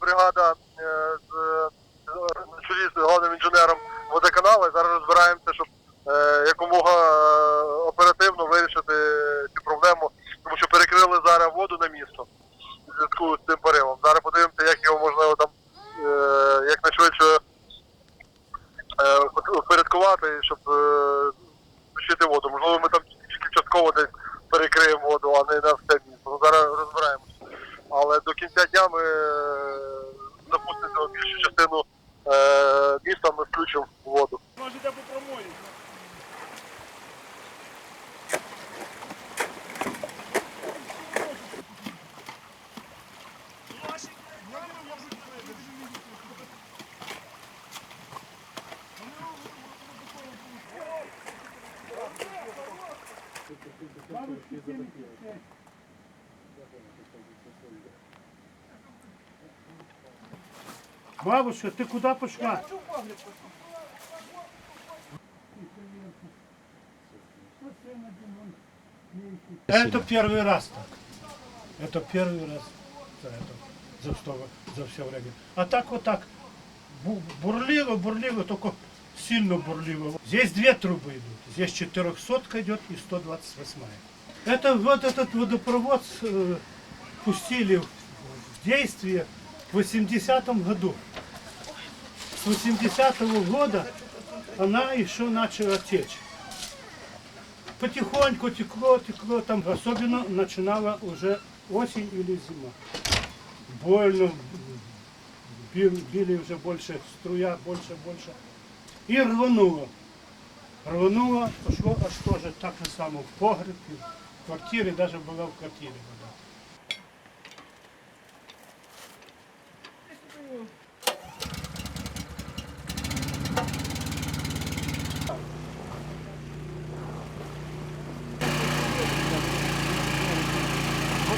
бригада е, з, на чолі з головним інженером водоканалу. Зараз розбираємося, щоб е, якомога е, оперативно вирішити цю проблему, тому що перекрили зараз воду на місто в зв'язку з цим поривом. Зараз подивимося, як його можливо там е, якнайшвидше е, впорядкувати, щоб е, включити воду. Можливо, ми там тільки частково десь перекриємо воду, а не на все місто. Зараз розбираємося. Але до кінця дня ми е, запустимо більшу частину е, міста, ми включимо воду. Можете попромолити. Бабушка, ты куда пошла? Это первый раз так. Это первый раз за это, за, что, за все время. А так вот так бу- бурлило, бурлило, только сильно бурлило. Здесь две трубы идут. Здесь 400 идет и 128. Это вот этот водопровод э, пустили в действие в 80-м году. С 80-го года она еще начала течь потихоньку текло, текло, там особенно начинала уже осень или зима. Больно, били, уже больше, струя больше, больше. И рвануло. Рвануло, пошло аж тоже так же само в погреб, в квартире, даже была в квартире вода.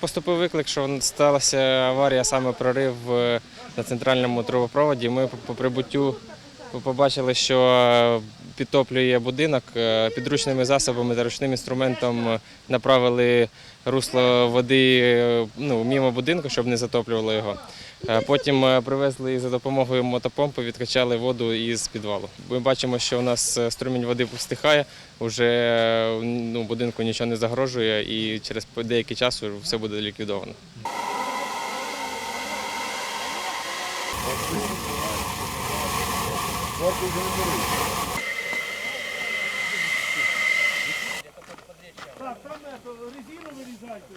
Поступив виклик, що сталася аварія, саме прорив е, на центральному трубопроводі. Ми по- прибуттю побачили, що підтоплює будинок. Е, Підручними засобами та ручним інструментом направили русло води е, ну, мімо будинку, щоб не затоплювало його. Е, Потім е, привезли і за допомогою мотопомпи, відкачали воду із підвалу. Ми бачимо, що у нас е, струмінь води стихає, вже ну, будинку нічого не загрожує і через деякий час все буде ліквідовано. Резину вырезайте.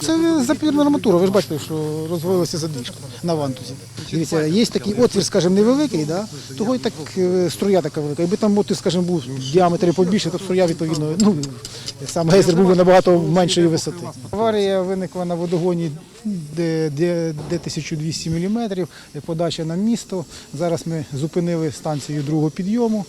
Це запірна арматура, ви ж бачите, що розвалилася задвіжка на вантузі. Дивіться, є такий отвір, скажімо, невеликий, да? того і так е, струя така велика. Якби там отвір, скажімо, був в діаметрі побільше, то струя, відповідно, ну, сам гейзер був би набагато меншої висоти. Аварія виникла на водогоні, де, де, де 1200 мм, подача на місто. Зараз ми зупинили станцію другого підйому,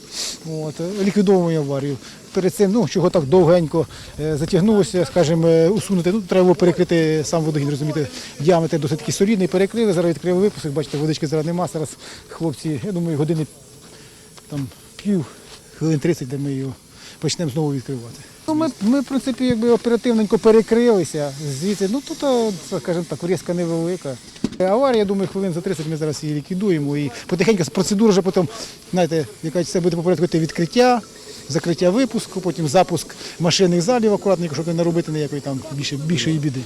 от, ліквідовуємо аварію. Перед цим, ну, чого так довгенько е, затягнулося, скажімо, е, усунути. Ну, треба було перекрити сам водогін, розумієте, діаметр досить таки солідний, перекрили, зараз відкрили випуск, бачите, водички зараз нема. Зараз хлопці, я думаю, години там пів, хвилин 30, де ми його почнемо знову відкривати. Ну, ми, ми, в принципі, якби оперативненько перекрилися звідси. Ну тут, а, скажімо так, врізка невелика. Аварія, я думаю, хвилин за 30 ми зараз її ліквідуємо. І потихеньку процедура вже потім, знаєте, яка це буде по відкриття, закриття випуску, потім запуск машинних залів акуратно, щоб не наробити ніякої там більше, більшої біди.